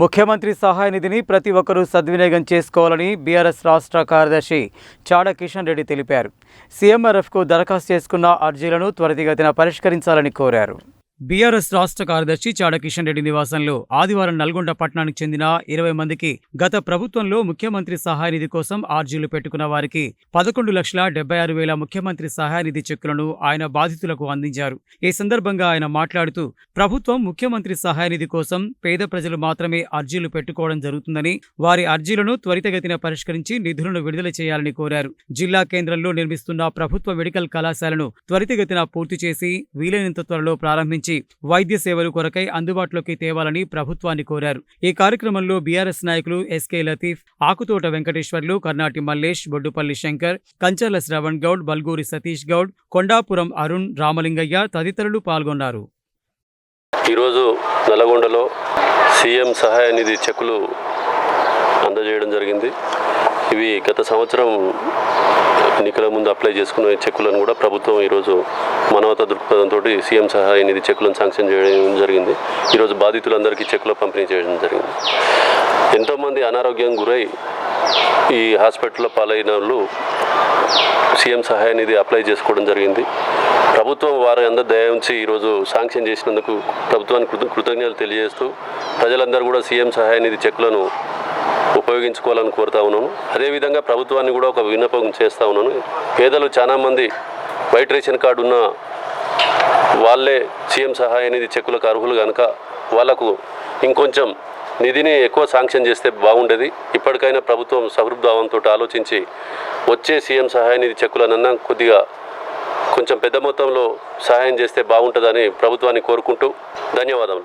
ముఖ్యమంత్రి సహాయ నిధిని ప్రతి ఒక్కరూ సద్వినియోగం చేసుకోవాలని బీఆర్ఎస్ రాష్ట్ర కార్యదర్శి చాడ కిషన్ రెడ్డి తెలిపారు. సీఎంఆర్ఎఫ్కు దరఖాస్తు చేసుకున్న అర్జీలను త్వరితగతిన పరిష్కరించాలని కోరారు. బీఆర్ఎస్ రాష్ట్ర కార్యదర్శి చాడ కిషన్ రెడ్డి నివాసంలో ఆదివారం నల్గొండ పట్టణానికి చెందిన ఇరవై మందికి గత ప్రభుత్వంలో ముఖ్యమంత్రి సహాయ నిధి కోసం ఆర్జీలు పెట్టుకున్న వారికి పదకొండు లక్షల డెబ్బై ఆరు వేల ముఖ్యమంత్రి సహాయ నిధి చెక్కులను ఆయన బాధితులకు అందించారు. ఈ సందర్భంగా ఆయన మాట్లాడుతూ ప్రభుత్వం ముఖ్యమంత్రి సహాయ నిధి కోసం పేద ప్రజలు మాత్రమే అర్జీలు పెట్టుకోవడం జరుగుతుందని వారి అర్జీలను త్వరితగతిన పరిష్కరించి నిధులను విడుదల చేయాలని కోరారు. జిల్లా కేంద్రంలో నిర్మిస్తున్న ప్రభుత్వ మెడికల్ కళాశాలను త్వరితగతిన పూర్తి చేసి వీలైనంత త్వరలో ప్రారంభించారు. ప్రారంభించి వైద్య సేవలు కొరకై అందుబాటులోకి తేవాలని ప్రభుత్వాన్ని కోరారు. ఈ కార్యక్రమంలో బీఆర్ఎస్ నాయకులు ఎస్కే లతీఫ్ ఆకుతోట వెంకటేశ్వర్లు కర్నాటి మల్లేష్ బొడ్డుపల్లి శంకర్ కంచర్ల శ్రవణ్ గౌడ్ బల్గూరి సతీష్ గౌడ్ కొండాపురం అరుణ్ రామలింగయ్య తదితరులు పాల్గొన్నారు. ఈరోజు నల్గొండలో సీఎం సహాయ నిధి చెక్కులు అందజేయడం జరిగింది. ఇవి గత సంవత్సరం ఎన్నికల ముందు అప్లై చేసుకున్న చెక్కులను కూడా ప్రభుత్వం ఈరోజు మనవత దృక్పథంతో సీఎం సహాయ నిధి చెక్కులను శాంక్షన్ చేయడం జరిగింది. ఈరోజు బాధితులందరికీ చెక్కులు పంపిణీ చేయడం జరిగింది. ఎంతోమంది అనారోగ్యం గురై ఈ హాస్పిటల్లో పాలైన వాళ్ళు సీఎం సహాయ నిధి అప్లై చేసుకోవడం జరిగింది. ప్రభుత్వం వారి అందరు దయ ఉంచి ఈరోజు శాంక్షన్ చేసినందుకు ప్రభుత్వానికి కృతజ్ఞతలు తెలియజేస్తూ ప్రజలందరూ కూడా సీఎం సహాయ నిధి చెక్కులను ఉపయోగించుకోవాలని కోరుతా ఉన్నాను. అదేవిధంగా ప్రభుత్వాన్ని కూడా ఒక విన్నపం చేస్తూ ఉన్నాను. పేదలు చాలామంది వైట్ రేషన్ కార్డు ఉన్న వాళ్ళే సీఎం సహాయ నిధి చెక్కులకు అర్హులు కనుక వాళ్ళకు ఇంకొంచెం నిధిని ఎక్కువ శాంక్షన్ చేస్తే బాగుండేది. ఇప్పటికైనా ప్రభుత్వం సహృద్భావంతో ఆలోచించి వచ్చే సీఎం సహాయ నిధి చెక్కులనన్నా కొద్దిగా కొంచెం పెద్ద మొత్తంలో సహాయం చేస్తే బాగుంటుందని ప్రభుత్వాన్ని కోరుకుంటూ ధన్యవాదములు.